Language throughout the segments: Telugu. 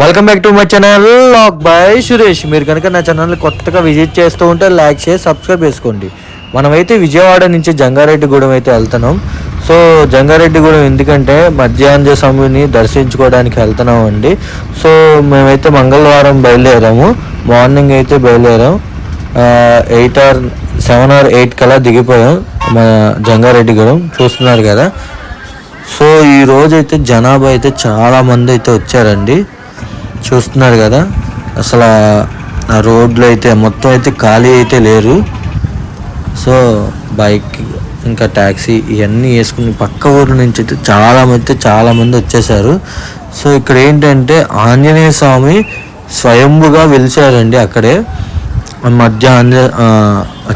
Welcome back to my channel lock by Suresh మీరు కనుక నా ఛానల్ కొత్తగా విజిట్ చేస్తూ ఉంటే లైక్ చేసి సబ్స్క్రైబ్ చేసుకోండి. మనమైతే విజయవాడ నుంచి జంగారెడ్డిగూడెం అయితే వెళ్తున్నాం. సో జంగారెడ్డిగూడెం ఎందుకంటే మధ్యాహ్న స్వామిని దర్శించుకోవడానికి వెళ్తున్నాం అండి సో మేమైతే మంగళవారం బయలుదేరాము. మార్నింగ్ అయితే బయలుదేరాం. Eight or seven or eight కల్లా దిగిపోయాం మన జంగారెడ్డిగూడెం చూస్తున్నారు కదా. సో ఈ రోజు అయితే జనాభా అయితే చాలా మంది అయితే వచ్చారండి. చూస్తున్నారు కదా. అసలు ఆ రోడ్లు అయితే మొత్తం అయితే ఖాళీ అయితే లేరు. సో బైక్ ఇంకా ట్యాక్సీ ఇవన్నీ వేసుకుని పక్క ఊరు నుంచి అయితే చాలా మంది అయితే వచ్చేసారు. సో ఇక్కడ ఏంటంటే ఆంజనేయ స్వామి స్వయంభుగా వెలిచారండి అక్కడే. మధ్య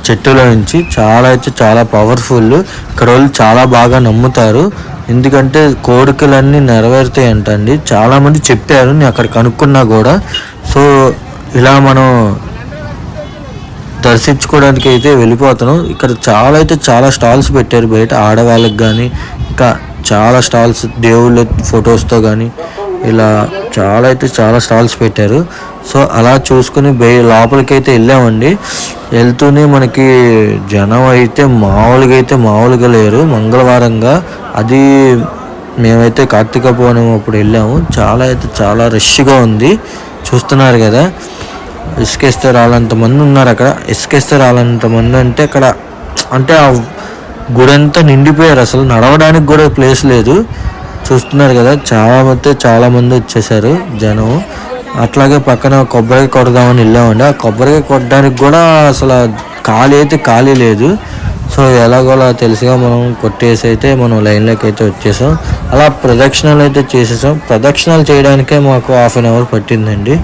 చెట్టులో నుంచి చాలా అయితే చాలా పవర్ఫుల్ ఇక్కడ వాళ్ళు చాలా బాగా నమ్ముతారు. ఎందుకంటే కోరికలన్నీ నెరవేరుతాయి అంటండి చాలామంది చెప్పారు నేను అక్కడ కనుక్కున్నా కూడా. సో ఇలా మనం దర్శించుకోవడానికి అయితే వెళ్ళిపోతున్నాం. ఇక్కడ చాలా అయితే చాలా స్టాల్స్ పెట్టారు బయట ఆడవాళ్ళకి కానీ ఇంకా చాలా స్టాల్స్ దేవుళ్ళ ఫొటోస్తో కానీ ఇలా చాలా అయితే చాలా స్టాల్స్ పెట్టారు. సో అలా చూసుకుని బే లోపలికి అయితే వెళ్ళామండి. వెళ్తూనే మనకి జనం అయితే మామూలుగా అయితే మామూలుగా లేరు. మంగళవారంగా అది మేమైతే కార్తీక పౌర్ణమి అప్పుడు వెళ్ళాము. చాలా అయితే చాలా రష్గా ఉంది. చూస్తున్నారు కదా. ఇసుకేస్తే రాలంత మంది ఉన్నారు అక్కడ. ఇసుకేస్తే రాలంత మంది అంటే అక్కడ అంటే ఆ గుడంతా నిండిపోయారు. అసలు నడవడానికి కూడా ప్లేస్ లేదు. చూస్తున్నారు కదా చాలా మంది చాలా మంది వచ్చేసారు జనం. అట్లాగే పక్కన కొబ్బరికాయ కొడదామని వెళ్ళామండి. ఆ కొబ్బరికాయ కొట్టడానికి కూడా అసలు ఖాళీ అయితే ఖాళీ లేదు. సో ఎలాగోలా తెలిసిగా మనం కొట్టేసి అయితే మనం లైన్లోకి అయితే వచ్చేసాం. అలా ప్రదక్షిణలు అయితే చేసేసాం. ప్రదక్షిణలు చేయడానికే మాకు హాఫ్ అన్ అవర్ పట్టిందండి.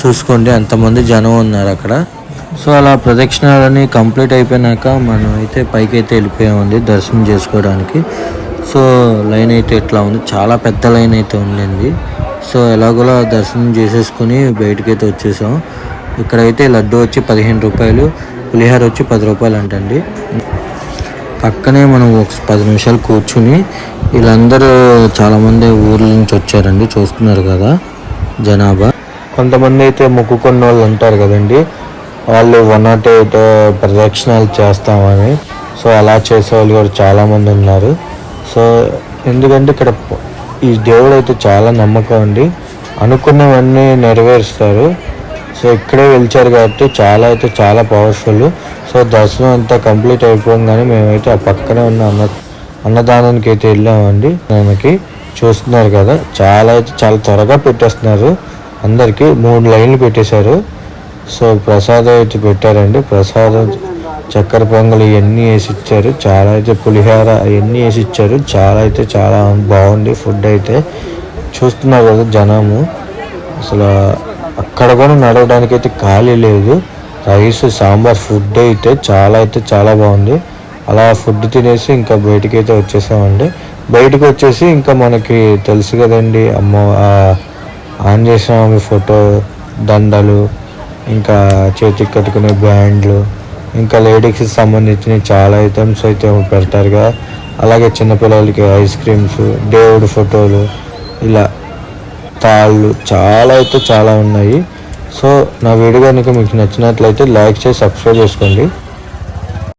చూసుకోండి అంతమంది జనం ఉన్నారు అక్కడ. సో అలా ప్రదక్షిణాలన్నీ కంప్లీట్ అయిపోయినాక మనం అయితే పైకి అయితే వెళ్ళిపోయామండి దర్శనం చేసుకోవడానికి. సో లైన్ అయితే ఇట్లా ఉంది. చాలా పెద్ద లైన్ అయితే ఉండింది సో ఎలాగోలా దర్శనం చేసేసుకుని బయటకి అయితే వచ్చేసాం. ఇక్కడైతే లడ్డు వచ్చి పదిహేను రూపాయలు పులిహోర వచ్చి పది రూపాయలు అంటండి పక్కనే మనం ఒక పది నిమిషాలు కూర్చుని వీళ్ళందరూ చాలామంది ఊర్ల నుంచి వచ్చారండి. చూస్తున్నారు కదా జనాభా. కొంతమంది అయితే మొక్కుకున్న వాళ్ళు ఉంటారు కదండి. వాళ్ళు వన్ నాట్ ఎయిట్ ప్రదక్షిణాలు చేస్తామని. సో అలా చేసే వాళ్ళు కూడా చాలామంది ఉన్నారు. సో ఎందుకంటే ఇక్కడ ఈ దేవుడు అయితే చాలా నమ్మకం అండి. అనుకున్నవన్నీ నెరవేరుస్తారు. సో ఇక్కడే వెలిచారు కాబట్టి చాలా అయితే చాలా పవర్ఫుల్ సో దర్శనం అంతా కంప్లీట్ అయిపోగానే మేమైతే ఆ పక్కనే ఉన్న అన్న అన్నదానానికి అయితే వెళ్ళామండి. మనకి చూస్తున్నారు కదా చాలా అయితే చాలా త్వరగా పెట్టేస్తున్నారు. అందరికీ మూడు లైన్లు పెట్టేశారు. సో ప్రసాదం అయితే పెట్టారండి. ప్రసాదం చక్కెర పొంగల్ ఇవన్నీ వేసి ఇచ్చారు చాలా అయితే పులిహోర అవన్నీ వేసి ఇచ్చారు చాలా అయితే చాలా బాగుంది ఫుడ్ అయితే. చూస్తున్నారు కదా జనము. అసలు అక్కడ కూడా నడవడానికి అయితే ఖాళీ లేదు. రైస్ సాంబార్ ఫుడ్ అయితే చాలా అయితే చాలా బాగుంది. అలా ఫుడ్ తినేసి ఇంకా బయటికి అయితే వచ్చేసామండి. బయటకు వచ్చేసి ఇంకా మనకి తెలుసు కదండి అమ్మ ఆంజనేయ స్వామి ఫోటో దండలు ఇంకా చేతికి కట్టుకునే బ్యాండ్లు ఇంకా లేడీస్కి సంబంధించిన చాలా ఐటమ్స్ అయితే పెడతారు కదా. అలాగే చిన్నపిల్లలకి ఐస్ క్రీమ్స్ దేవుడి ఫోటోలు ఇలా తాళ్ళు చాలా అయితే చాలా ఉన్నాయి. సో నా వీడియో కనుక మీకు నచ్చినట్లయితే లైక్ చేసి సబ్స్క్రైబ్ చేసుకోండి.